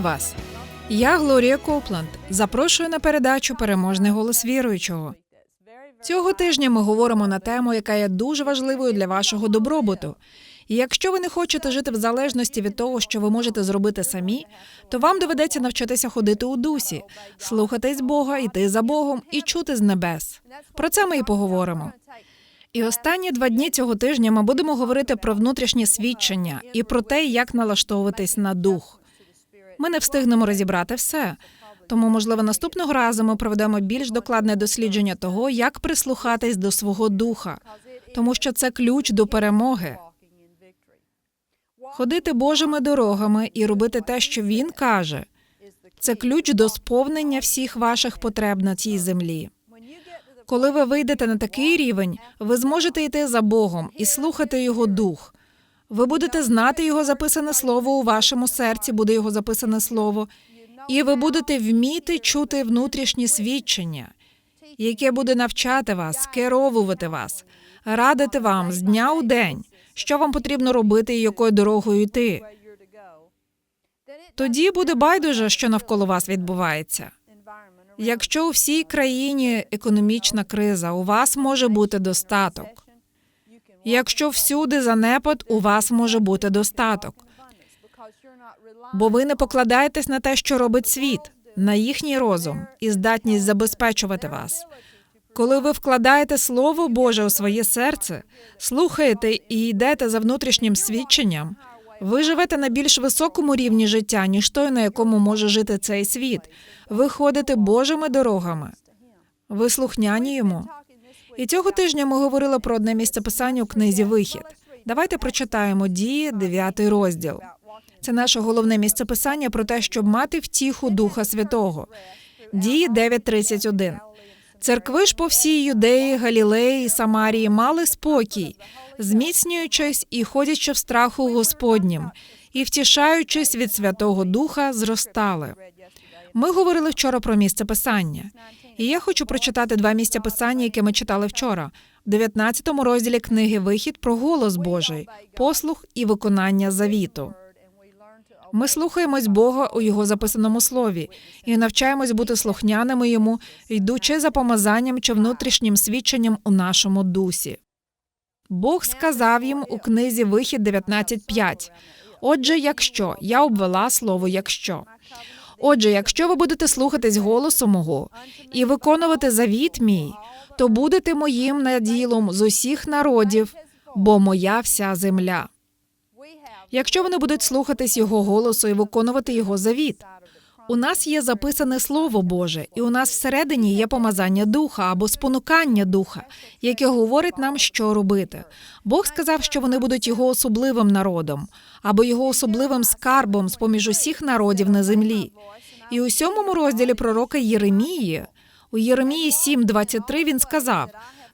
Вас! Я Глорія Копланд. Запрошую на передачу Переможний голос віруючого. Цього тижня ми говоримо на тему, яка є дуже важливою для вашого добробуту. І якщо ви не хочете жити в залежності від того, що ви можете зробити самі, то вам доведеться навчитися ходити у дусі, слухатись Бога, йти за Богом і чути з небес. Про це ми і поговоримо. І останні два дні цього тижня ми будемо говорити про внутрішнє свідчення і про те, як налаштовуватись на дух. Ми не встигнемо розібрати все. Тому, можливо, наступного разу ми проведемо більш докладне дослідження того, як прислухатись до свого духа, тому що це ключ до перемоги. Ходити Божими дорогами і робити те, що він каже, це ключ до сповнення всіх ваших потреб на цій землі. Коли ви вийдете на такий рівень, ви зможете йти за Богом і слухати його дух. Ви будете знати його записане слово у вашому серці, буде його записане слово, і ви будете вміти чути внутрішні свідчення, яке буде навчати вас, скеровувати вас, радити вам з дня у день, що вам потрібно робити і якою дорогою йти. Тоді буде байдуже, що навколо вас відбувається. Якщо у всій країні економічна криза, у вас може бути достаток. Якщо всюди занепад, у вас може бути достаток. Бо ви не покладаєтесь на те, що робить світ, на їхній розум і здатність забезпечувати вас. Коли ви вкладаєте Слово Боже у своє серце, слухаєте і йдете за внутрішнім свідченням, ви живете на більш високому рівні життя, ніж той, на якому може жити цей світ. Ви ходите Божими дорогами. Ви слухняні йому. І цього тижня ми говорили про одне місце писання у книзі Вихід. Давайте прочитаємо дії, 9 розділ. Це наше головне місце писання про те, щоб мати втіху Духа Святого. Дії 9.31. Церкви ж по всій юдеї, Галілеї, і Самарії мали спокій, зміцнюючись і ходячи в страху Господнім, і втішаючись від Святого Духа, зростали. Ми говорили вчора про місце писання, і я хочу прочитати два місця писання, які ми читали вчора, в 19 розділі книги Вихід про голос Божий, послух і виконання завіту. Ми слухаємось Бога у його записаному слові і навчаємось бути слухняними йому, йдучи за помазанням чи внутрішнім свідченням у нашому дусі. Бог сказав їм у книзі Вихід 19.5. Отже, якщо я обвела слово якщо. Отже, якщо ви будете слухатись голосу мого і виконувати завіт мій, то будете моїм наділом з усіх народів, бо моя вся земля. Якщо вони будуть слухатись його голосу і виконувати його завіт, у нас є записане слово Боже, і у нас всередині є помазання духа або спонукання духа, яке говорить нам, що робити. Бог сказав, що вони будуть його особливим народом або його особливим скарбом з поміж усіх народів на землі. І у сьомому розділі пророка Єремії, у Єремії 7.23 він сказав: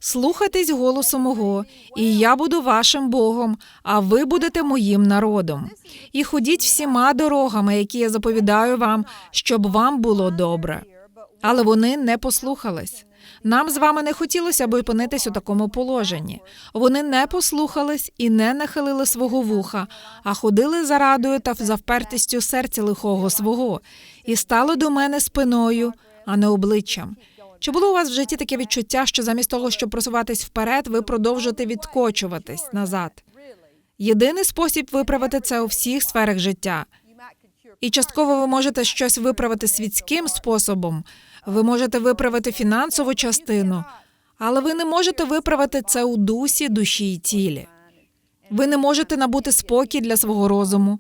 Слухайтесь голосу мого, і я буду вашим Богом, а ви будете моїм народом. І ходіть всіма дорогами, які я заповідаю вам, щоб вам було добре. Але вони не послухались. Нам з вами не хотілося б опинитись у такому положенні. Вони не послухались і не нахилили свого вуха, а ходили за радою та за впертістю серця лихого свого, і стали до мене спиною, а не обличчям. Чи було у вас в житті таке відчуття, що замість того, щоб просуватись вперед, ви продовжуєте відкочуватись назад? Єдиний спосіб виправити це у всіх сферах життя. І частково ви можете щось виправити світським способом, ви можете виправити фінансову частину, але ви не можете виправити це у дусі, душі і тілі. Ви не можете набути спокій для свого розуму.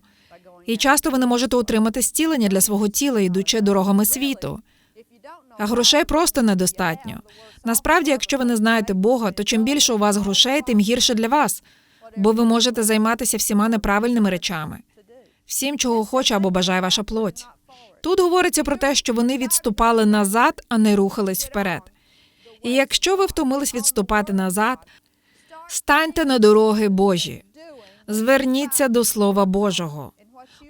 І часто ви не можете утримати зцілення для свого тіла, йдучи дорогами світу. А грошей просто недостатньо. Насправді, якщо ви не знаєте Бога, то чим більше у вас грошей, тим гірше для вас, бо ви можете займатися всіма неправильними речами, всім, чого хоче або бажає ваша плоть. Тут говориться про те, що вони відступали назад, а не рухались вперед. І якщо ви втомились відступати назад, станьте на дороги Божі, зверніться до Слова Божого.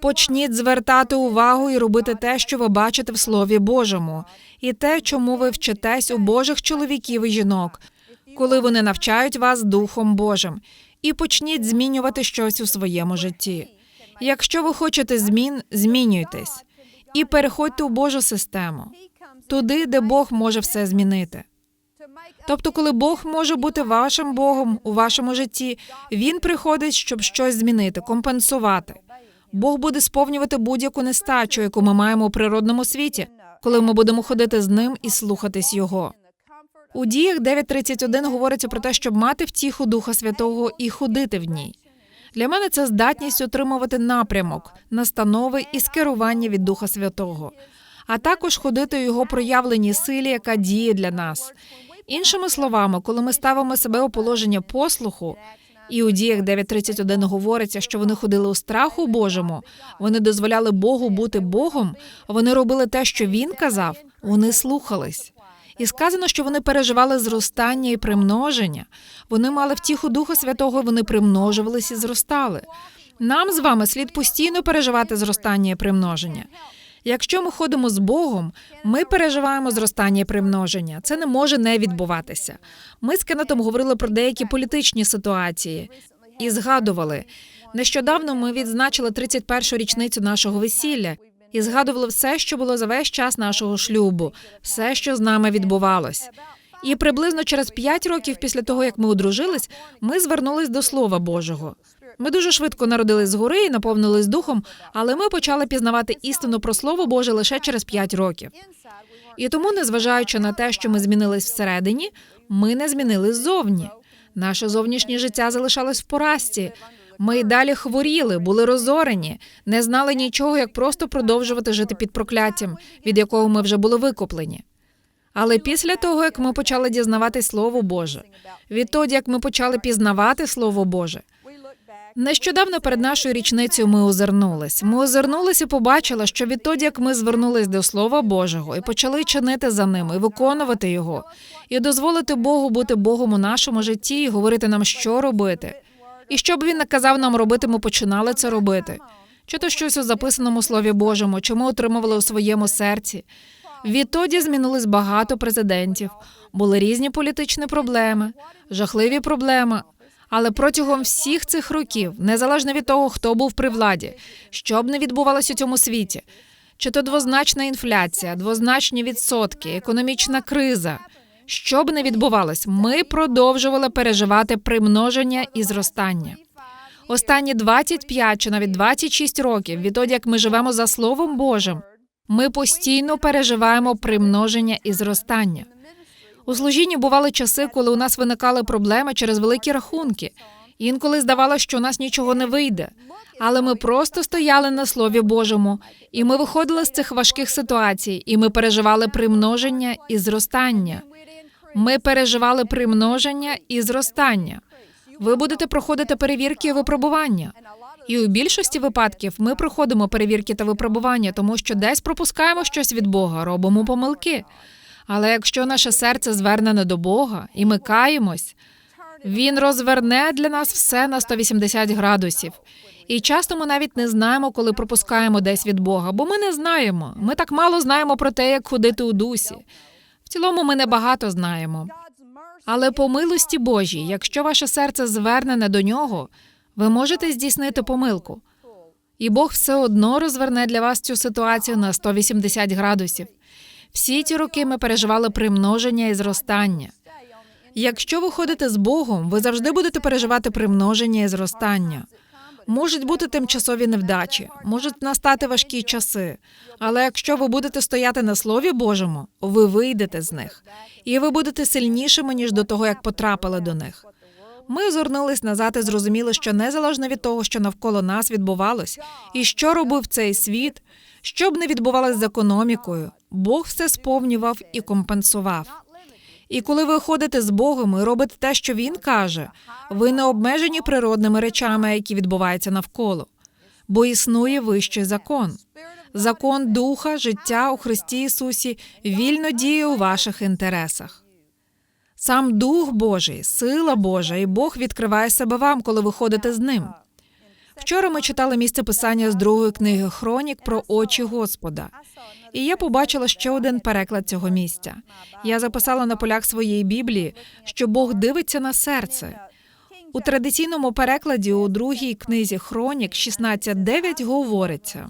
Почніть звертати увагу і робити те, що ви бачите в Слові Божому, і те, чому ви вчитесь у Божих чоловіків і жінок, коли вони навчають вас Духом Божим, і почніть змінювати щось у своєму житті. Якщо ви хочете змін, змінюйтесь і переходьте у Божу систему, туди, де Бог може все змінити. Тобто, коли Бог може бути вашим Богом у вашому житті, він приходить, щоб щось змінити, компенсувати. Бог буде сповнювати будь-яку нестачу, яку ми маємо у природному світі, коли ми будемо ходити з ним і слухатись його. У діях 9.31 говориться про те, щоб мати втіху Духа Святого і ходити в ній. Для мене це здатність отримувати напрямок, настанови і скерування від Духа Святого, а також ходити у його проявленій силі, яка діє для нас. Іншими словами, коли ми ставимо себе у положення послуху, і у діях 9.31 говориться, що вони ходили у страху Божому, вони дозволяли Богу бути Богом, вони робили те, що він казав, вони слухались. І сказано, що вони переживали зростання і примноження. Вони мали втіху Духа Святого, вони примножувались і зростали. Нам з вами слід постійно переживати зростання і примноження. Якщо ми ходимо з Богом, ми переживаємо зростання і примноження. Це не може не відбуватися. Ми з Кеннетом говорили про деякі політичні ситуації і згадували. Нещодавно ми відзначили 31-ю річницю нашого весілля і згадували все, що було за весь час нашого шлюбу, все, що з нами відбувалось. І приблизно через 5 років після того, як ми одружились, ми звернулись до Слова Божого. Ми дуже швидко народились згори і наповнились духом, але ми почали пізнавати істину про Слово Боже лише через 5 років. І тому, незважаючи на те, що ми змінились всередині, ми не змінились ззовні. Наше зовнішнє життя залишалось в поразці. Ми й далі хворіли, були розорені, не знали нічого, як просто продовжувати жити під прокляттям, від якого ми вже були викуплені. Але після того, як ми почали дізнавати Слово Боже, відтоді, як ми почали пізнавати Слово Боже, Нещодавно перед нашою річницею ми озирнулись. Ми озирнулись і побачили, що відтоді, як ми звернулись до Слова Божого і почали чинити за ним і виконувати його, і дозволити Богу бути Богом у нашому житті і говорити нам, що робити. І що б він наказав нам робити, ми починали це робити. Чи то щось у записаному Слові Божому, чи ми отримували у своєму серці. Відтоді змінилось багато президентів, були різні політичні проблеми, жахливі проблеми. Але протягом всіх цих років, незалежно від того, хто був при владі, що б не відбувалося у цьому світі, чи то двозначна інфляція, двозначні відсотки, економічна криза, що б не відбувалось, ми продовжували переживати примноження і зростання. Останні 25 чи навіть 26 років, відтоді як ми живемо за Словом Божим, ми постійно переживаємо примноження і зростання. У служінні бували часи, коли у нас виникали проблеми через великі рахунки. Інколи здавалося, що у нас нічого не вийде. Але ми просто стояли на Слові Божому, і ми виходили з цих важких ситуацій, і ми переживали примноження і зростання. Ми переживали примноження і зростання. Ви будете проходити перевірки і випробування. І у більшості випадків ми проходимо перевірки та випробування, тому що десь пропускаємо щось від Бога, робимо помилки. Але якщо наше серце звернене до Бога і ми каємось, він розверне для нас все на 180 градусів. І часто ми навіть не знаємо, коли пропускаємо десь від Бога, бо ми не знаємо. Ми так мало знаємо про те, як ходити у дусі. В цілому ми небагато знаємо. Але по милості Божій, якщо ваше серце звернене до нього, ви можете здійснити помилку. І Бог все одно розверне для вас цю ситуацію на 180 градусів. Всі ці роки ми переживали примноження і зростання. Якщо ви ходите з Богом, ви завжди будете переживати примноження і зростання. Можуть бути тимчасові невдачі, можуть настати важкі часи. Але якщо ви будете стояти на Слові Божому, ви вийдете з них, і ви будете сильнішими, ніж до того, як потрапили до них. Ми озирнулись назад і зрозуміли, що незалежно від того, що навколо нас відбувалось, і що робив цей світ, що б не відбувалось з економікою, Бог все сповнював і компенсував. І коли ви ходите з Богом і робите те, що Він каже, ви не обмежені природними речами, які відбуваються навколо, бо існує вищий закон. Закон духа, життя у Христі Ісусі вільно діє у ваших інтересах. Сам Дух Божий, сила Божа, і Бог відкриває себе вам, коли ви ходите з ним. Вчора ми читали місце писання з другої книги Хронік про очі Господа. І я побачила ще один переклад цього місця. Я записала на полях своєї Біблії, що Бог дивиться на серце. У традиційному перекладі у другій книзі Хронік 16.9 говориться: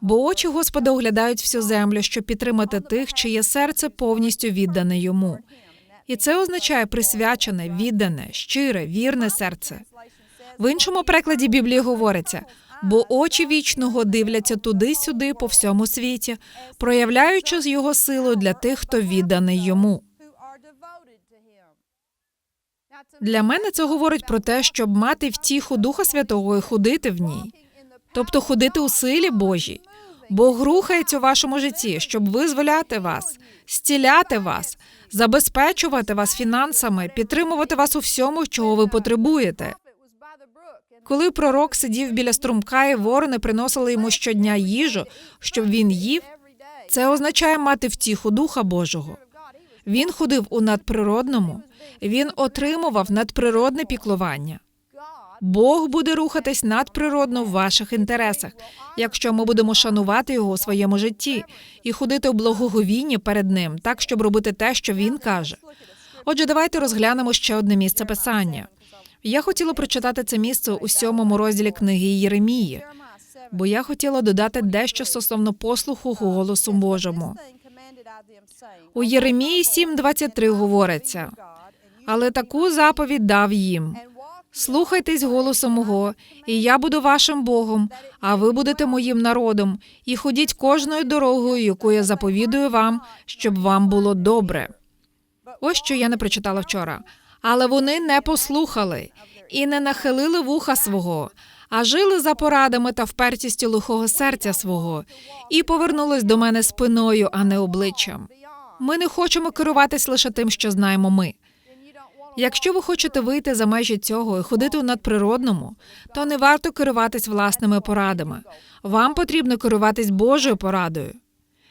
бо очі Господа оглядають всю землю, щоб підтримати тих, чиє серце повністю віддане йому. І це означає присвячене, віддане, щире, вірне серце. В іншому перекладі Біблії говориться: бо очі вічного дивляться туди-сюди по всьому світі, проявляючи з його силу для тих, хто відданий йому. Для мене це говорить про те, щоб мати втіху Духа Святого і ходити в ній, тобто ходити у силі Божій. Бог рухається у вашому житті, щоб визволяти вас, зціляти вас, забезпечувати вас фінансами, підтримувати вас у всьому, чого ви потребуєте. Коли пророк сидів біля струмка і ворони приносили йому щодня їжу, щоб він їв, це означає мати втіху Духа Божого. Він ходив у надприродному, він отримував надприродне піклування. Бог буде рухатись надприродно в ваших інтересах, якщо ми будемо шанувати його у своєму житті і ходити у благоговінні перед ним, так щоб робити те, що він каже. Отже, давайте розглянемо ще одне місце писання. Я хотіла прочитати це місце у сьомому розділі книги Єремії, бо я хотіла додати дещо стосовно послуху голосу Божому. У Єремії 7.23 говориться, але таку заповідь дав їм. Слухайтесь голосу мого, і я буду вашим Богом, а ви будете моїм народом, і ходіть кожною дорогою, яку я заповідую вам, щоб вам було добре. Ось що я не прочитала вчора. Але вони не послухали і не нахилили вуха свого, а жили за порадами та впертістю лихого серця свого, і повернулись до мене спиною, а не обличчям. Ми не хочемо керуватись лише тим, що знаємо ми. Якщо ви хочете вийти за межі цього і ходити у надприродному, то не варто керуватись власними порадами. Вам потрібно керуватись Божою порадою.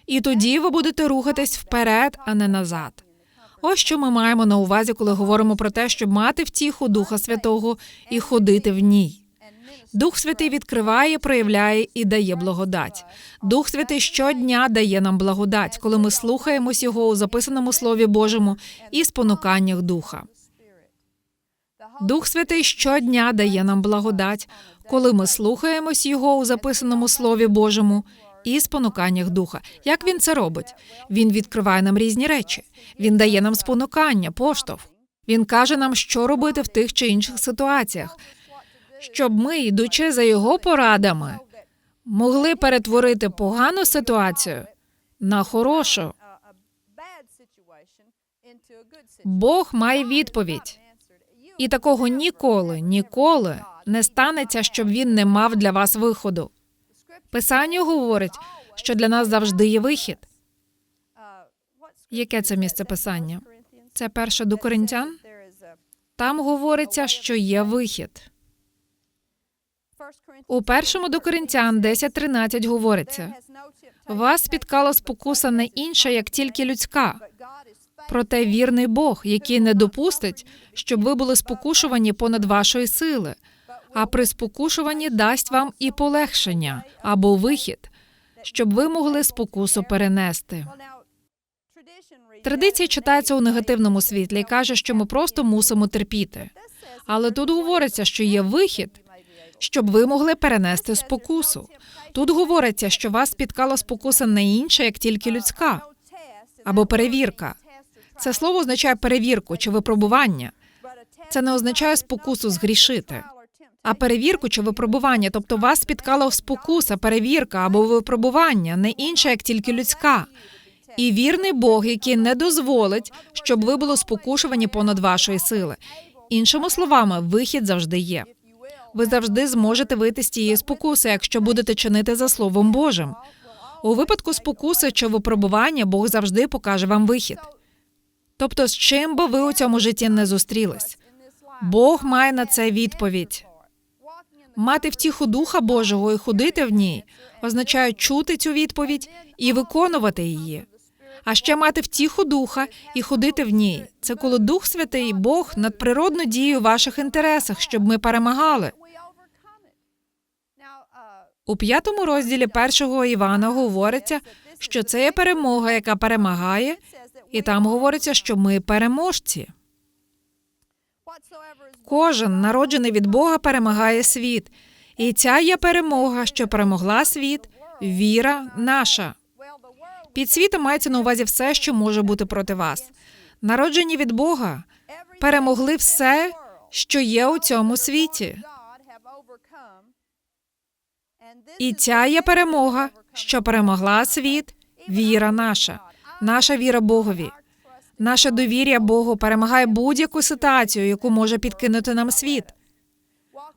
І тоді ви будете рухатись вперед, а не назад. Ось що ми маємо на увазі, коли говоримо про те, щоб мати втіху Духа Святого і ходити в ній. Дух Святий відкриває, проявляє і дає благодать. Дух Святий щодня дає нам благодать, коли ми слухаємось його у записаному Слові Божому і спонуканнях Духа. Дух Святий щодня дає нам благодать, коли ми слухаємось його у записаному Слові Божому і спонуканнях Духа. Як він це робить? Він відкриває нам різні речі. Він дає нам спонукання, поштовх. Він каже нам, що робити в тих чи інших ситуаціях, щоб ми, йдучи за його порадами, могли перетворити погану ситуацію на хорошу. Бог має відповідь. І такого ніколи, ніколи не станеться, щоб він не мав для вас виходу. Писання говорить, що для нас завжди є вихід. Яке це місце писання? Це перше до Коринтян? Там говориться, що є вихід. У першому до Коринтян 10.13 говориться: Вас спіткала спокуса не інша, як тільки людська. Проте вірний Бог, який не допустить, щоб ви були спокушувані понад вашої сили, а при спокушуванні дасть вам і полегшення або вихід, щоб ви могли спокусу перенести. Традиція читається у негативному світлі і каже, що ми просто мусимо терпіти. Але тут говориться, що є вихід, щоб ви могли перенести спокусу. Тут говориться, що вас спіткала спокуса не інша, як тільки людська, або перевірка. Це слово означає перевірку чи випробування. Це не означає спокусу згрішити, а перевірку чи випробування, тобто вас спіткала спокуса, перевірка або випробування, не інша, як тільки людська. І вірний Бог, який не дозволить, щоб ви були спокушувані понад вашої сили. Іншими словами, вихід завжди є. Ви завжди зможете вийти з тієї спокуси, якщо будете чинити за Словом Божим. У випадку спокуси чи випробування Бог завжди покаже вам вихід. Тобто, з чим би ви у цьому житті не зустрілись, Бог має на це відповідь. Мати втіху Духа Божого і ходити в ній означає чути цю відповідь і виконувати її. А ще мати втіху Духа і ходити в ній. Це коли Дух Святий, Бог надприродно діє у ваших інтересах, щоб ми перемагали. У п'ятому розділі першого Івана говориться, що це є перемога, яка перемагає, і там говориться, що ми переможці. Кожен, народжений від Бога, перемагає світ. І ця є перемога, що перемогла світ, віра наша. Під світом мається на увазі все, що може бути проти вас. Народжені від Бога перемогли все, що є у цьому світі. І ця є перемога, що перемогла світ, віра наша, наша віра Богові. Наше довір'я Богу перемагає будь-яку ситуацію, яку може підкинути нам світ.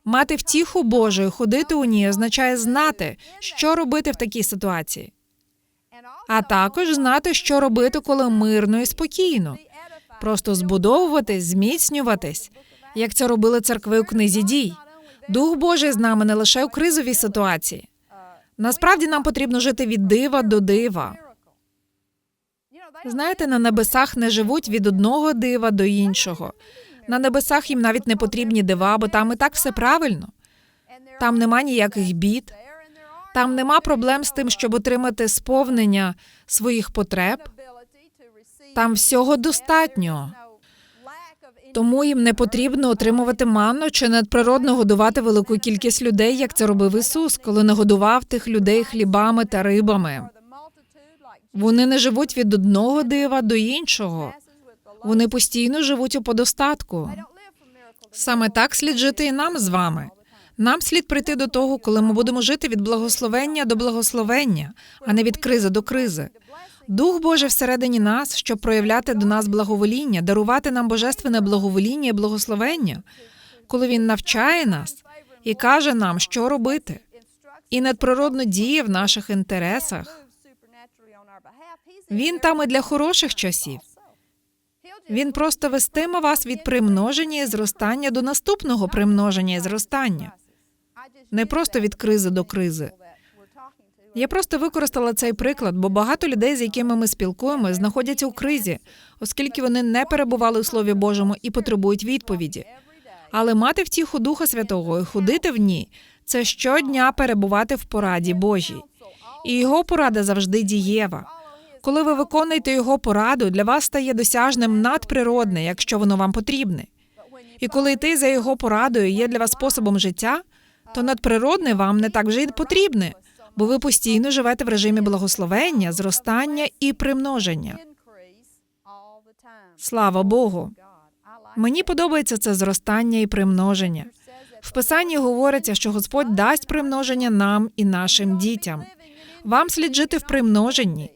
Мати втіху Божу і ходити у ній означає знати, що робити в такій ситуації, а також знати, що робити, коли мирно і спокійно. Просто збудовуватись, зміцнюватись, як це робили церкви у книзі дій. Дух Божий з нами не лише у кризовій ситуації. Насправді нам потрібно жити від дива до дива. Знаєте, на небесах не живуть від одного дива до іншого. На небесах їм навіть не потрібні дива, бо там і так все правильно. Там нема ніяких бід, там нема проблем з тим, щоб отримати сповнення своїх потреб. Там всього достатньо. Тому їм не потрібно отримувати манну чи надприродно годувати велику кількість людей, як це робив Ісус, коли нагодував тих людей хлібами та рибами. Вони не живуть від одного дива до іншого. Вони постійно живуть у подостатку. Саме так слід жити і нам з вами. Нам слід прийти до того, коли ми будемо жити від благословення до благословення, а не від кризи до кризи. Дух Божий всередині нас, щоб проявляти до нас благовоління, дарувати нам божественне благовоління і благословення, коли він навчає нас і каже нам, що робити, і надприродно діє в наших інтересах. Він там і для хороших часів. Він просто вестиме вас від примноження і зростання до наступного примноження і зростання, не просто від кризи до кризи. Я просто використала цей приклад, бо багато людей, з якими ми спілкуємося, знаходяться у кризі, оскільки вони не перебували у Слові Божому і потребують відповіді. Але мати втіху Духа Святого і ходити в ній це щодня перебувати в пораді Божій. І його порада завжди дієва. Коли ви виконуєте його пораду, для вас стає досяжним надприродне, якщо воно вам потрібне. І коли йти за його порадою є для вас способом життя, то надприродне вам не так вже й потрібне, бо ви постійно живете в режимі благословення, зростання і примноження. Слава Богу! Мені подобається це зростання і примноження. В писанні говориться, що Господь дасть примноження нам і нашим дітям. Вам слід жити в примноженні.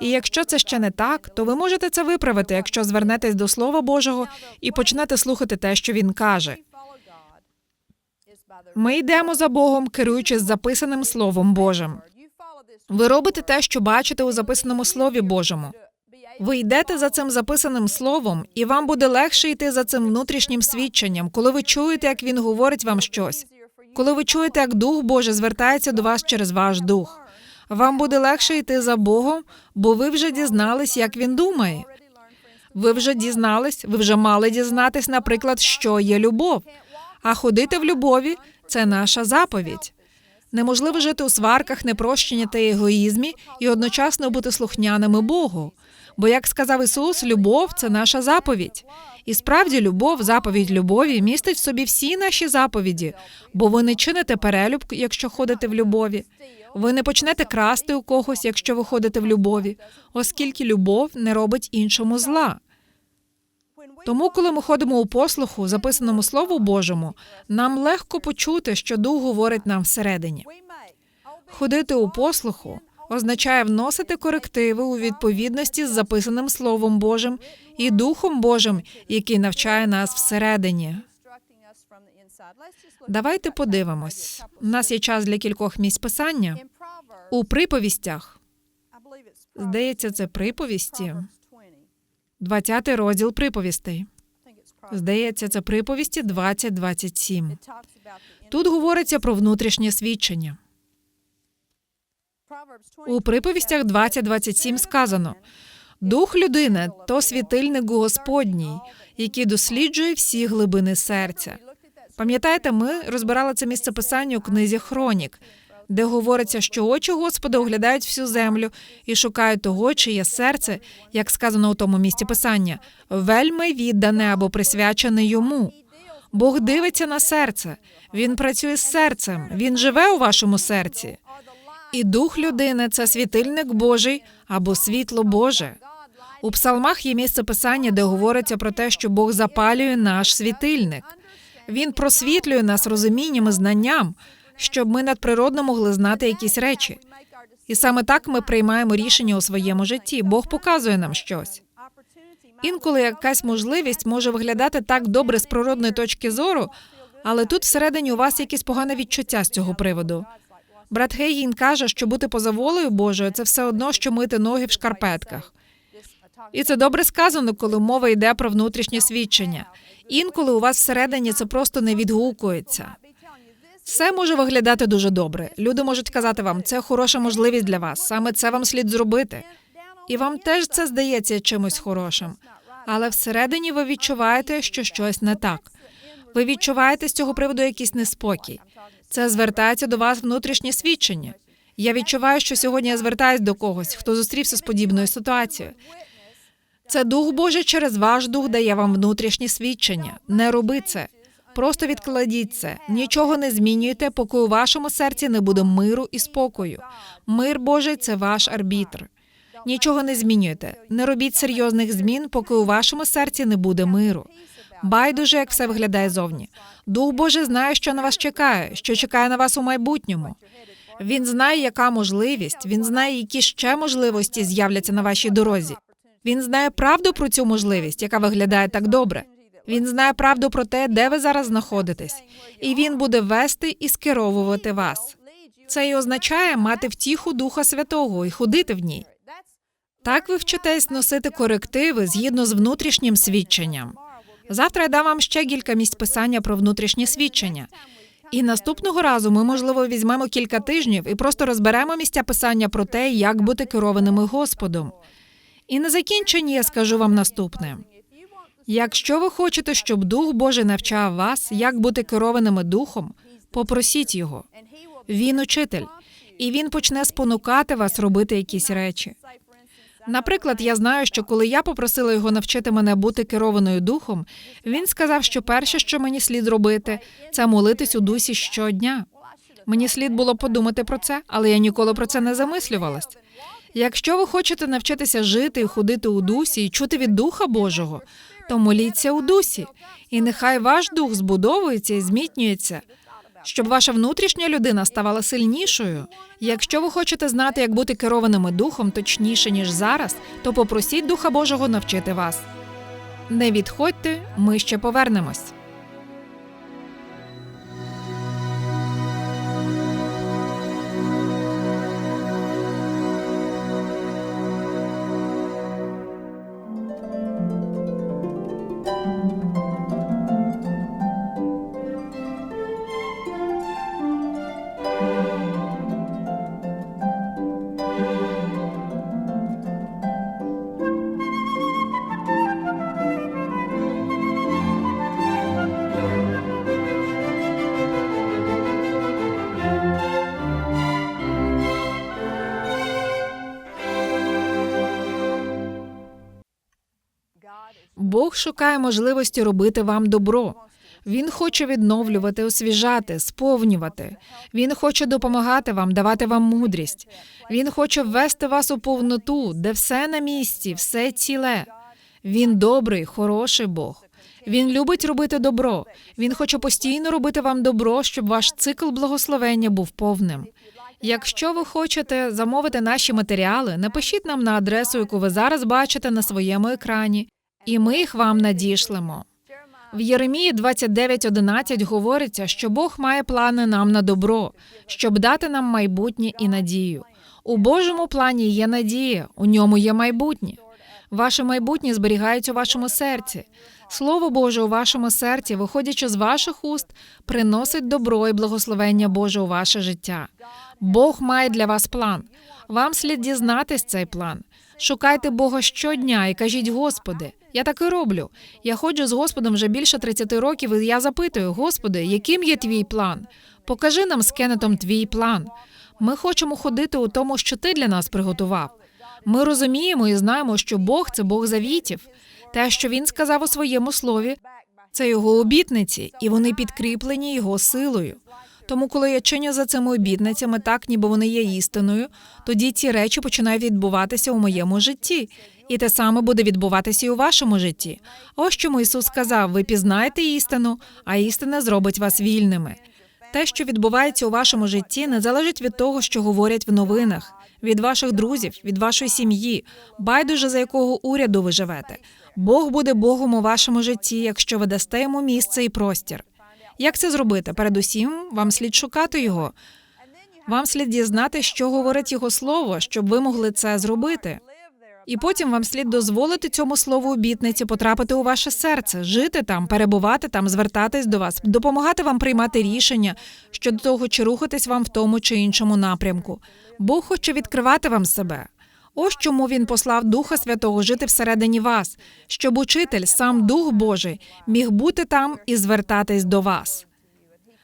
І якщо це ще не так, то ви можете це виправити, якщо звернетесь до Слова Божого і почнете слухати те, що він каже. Ми йдемо за Богом, керуючись записаним Словом Божим. Ви робите те, що бачите у записаному Слові Божому. Ви йдете за цим записаним словом, і вам буде легше йти за цим внутрішнім свідченням, коли ви чуєте, як він говорить вам щось, коли ви чуєте, як Дух Божий звертається до вас через ваш дух. Вам буде легше йти за Богом, бо ви вже дізнались, як він думає. Ви вже дізнались, ви вже мали дізнатись, наприклад, що є любов. А ходити в любові це наша заповідь. Неможливо жити у сварках, непрощенні та егоїзмі і одночасно бути слухняними Богу. Бо, як сказав Ісус, любов це наша заповідь. І справді любов, заповідь любові, містить в собі всі наші заповіді, бо ви не чините перелюб, якщо ходите в любові. Ви не почнете красти у когось, якщо ви ходите в любові, оскільки любов не робить іншому зла. Тому, коли ми ходимо у послуху, записаному Слову Божому, нам легко почути, що Дух говорить нам всередині. Ходити у послуху означає вносити корективи у відповідності з записаним Словом Божим і Духом Божим, який навчає нас всередині. Давайте подивимось. У нас є час для кількох місць писання у приповістях. Здається, це приповісті. 20 розділ приповістей. Здається, це приповісті 20-27. Тут говориться про внутрішнє свідчення. У приповістях 20-27 сказано: Дух людини то світильник Господній, який досліджує всі глибини серця. Пам'ятаєте, ми розбирали це місце писання у книзі Хронік, де говориться, що очі Господа оглядають всю землю і шукають того, чиє серце, як сказано у тому місці писання, вельми віддане або присвячене йому. Бог дивиться на серце, він працює з серцем, він живе у вашому серці. І дух людини це світильник Божий або світло Боже. У псалмах є місце писання, де говориться про те, що Бог запалює наш світильник. Він просвітлює нас розумінням і знанням, щоб ми надприродно могли знати якісь речі. І саме так ми приймаємо рішення у своєму житті. Бог показує нам щось. Інколи якась можливість може виглядати так добре з природної точки зору, але тут всередині у вас якесь погане відчуття з цього приводу. Брат Гейгін каже, що бути поза волею Божою це все одно, що мити ноги в шкарпетках. І це добре сказано, коли мова йде про внутрішнє свідчення. Інколи у вас всередині це просто не відгукується. Все може виглядати дуже добре. Люди можуть казати вам, це хороша можливість для вас, саме це вам слід зробити. І вам теж це здається чимось хорошим. Але всередині ви відчуваєте, що щось не так. Ви відчуваєте з цього приводу якийсь неспокій. Це звертається до вас внутрішнє свідчення. Я відчуваю, що сьогодні я звертаюсь до когось, хто зустрівся з подібною ситуацією. Це дух Божий через ваш дух дає вам внутрішнє свідчення. Не роби це. Просто відкладіть це. Нічого не змінюйте, поки у вашому серці не буде миру і спокою. Мир Божий це ваш арбітр. Нічого не змінюйте. Не робіть серйозних змін, поки у вашому серці не буде миру. Байдуже, як все виглядає зовні. Дух Божий знає, що на вас чекає, що чекає на вас у майбутньому. Він знає, яка можливість, він знає, які ще можливості з'являться на вашій дорозі. Він знає правду про цю можливість, яка виглядає так добре. Він знає правду про те, де ви зараз знаходитесь, і він буде вести і скеровувати вас. Це і означає мати втіху Духа Святого і ходити в ній. Так ви вчитесь носити корективи згідно з внутрішнім свідченням. Завтра я дам вам ще кілька місць писання про внутрішнє свідчення. І наступного разу ми, можливо, візьмемо кілька тижнів і просто розберемо місця писання про те, як бути керованими Господом. І на закінчення я скажу вам наступне: якщо ви хочете, щоб Дух Божий навчав вас, як бути керованими духом, попросіть його. Він учитель, і він почне спонукати вас робити якісь речі. Наприклад, я знаю, що коли я попросила його навчити мене бути керованою духом, він сказав, що перше, що мені слід робити, це молитись у дусі щодня. Мені слід було подумати про це, але я ніколи про це не замислювалась. Якщо ви хочете навчитися жити і ходити у дусі і чути від Духа Божого, то моліться у дусі, і нехай ваш дух збудовується і змітнюється, щоб ваша внутрішня людина ставала сильнішою. Якщо ви хочете знати, як бути керованими духом точніше ніж зараз, то попросіть Духа Божого навчити вас. Не відходьте, ми ще повернемось. Шукає можливості робити вам добро. Він хоче відновлювати, освіжати, сповнювати. Він хоче допомагати вам, давати вам мудрість. Він хоче ввести вас у повноту, де все на місці, все ціле. Він добрий, хороший Бог. Він любить робити добро. Він хоче постійно робити вам добро, щоб ваш цикл благословення був повним. Якщо ви хочете замовити наші матеріали, напишіть нам на адресу, яку ви зараз бачите на своєму екрані, і ми їх вам надішлемо. В Єремії 29.11 говориться, що Бог має плани нам на добро, щоб дати нам майбутнє і надію. У Божому плані є надія, у ньому є майбутнє. Ваше майбутнє зберігається у вашому серці. Слово Боже у вашому серці, виходячи з ваших уст, приносить добро і благословення Боже у ваше життя. Бог має для вас план. Вам слід дізнатись цей план. Шукайте Бога щодня і кажіть, Господи, я так і роблю. Я ходжу з Господом вже більше 30 років, і я запитую, Господи, яким є твій план? Покажи нам з Кеннетом твій план. Ми хочемо ходити у тому, що ти для нас приготував. Ми розуміємо і знаємо, що Бог це Бог завітів. Те, що він сказав у своєму слові, це його обітниці, і вони підкріплені його силою. Тому, коли я чиню за цими обітницями, так ніби вони є істиною, тоді ці речі починають відбуватися у моєму житті, і те саме буде відбуватися і у вашому житті. Ось чому Ісус сказав: ви пізнаєте істину, а істина зробить вас вільними. Те, що відбувається у вашому житті, не залежить від того, що говорять в новинах, від ваших друзів, від вашої сім'ї, байдуже за якого уряду ви живете. Бог буде Богом у вашому житті, якщо ви дасте йому місце і простір. Як це зробити? Передусім, вам слід шукати його. Вам слід дізнати, що говорить його слово, щоб ви могли це зробити. І потім вам слід дозволити цьому слову обітниці потрапити у ваше серце, жити там, перебувати там, звертатись до вас, допомагати вам приймати рішення щодо того, чи рухатись вам в тому чи іншому напрямку. Бог хоче відкривати вам себе. Ось чому він послав Духа Святого жити всередині вас, щоб учитель, сам Дух Божий, міг бути там і звертатись до вас.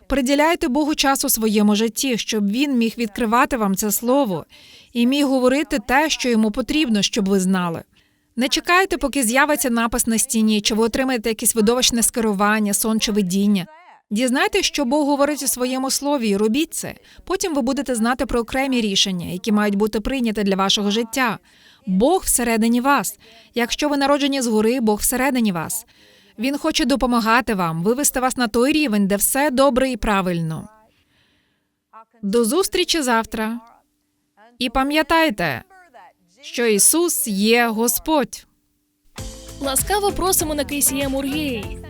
Приділяйте Богу час у своєму житті, щоб він міг відкривати вам це слово і міг говорити те, що йому потрібно, щоб ви знали. Не чекайте, поки з'явиться напис на стіні, чи ви отримаєте якесь видовищне скерування, сон чи видіння. Дізнайтесь, що Бог говорить у своєму слові, і робіть це. Потім ви будете знати про окремі рішення, які мають бути прийняті для вашого життя. Бог всередині вас. Якщо ви народжені згори, Бог всередині вас. Він хоче допомагати вам, вивести вас на той рівень, де все добре і правильно. До зустрічі завтра. І пам'ятайте, що Ісус є Господь. Ласкаво просимо на KCM Ургей.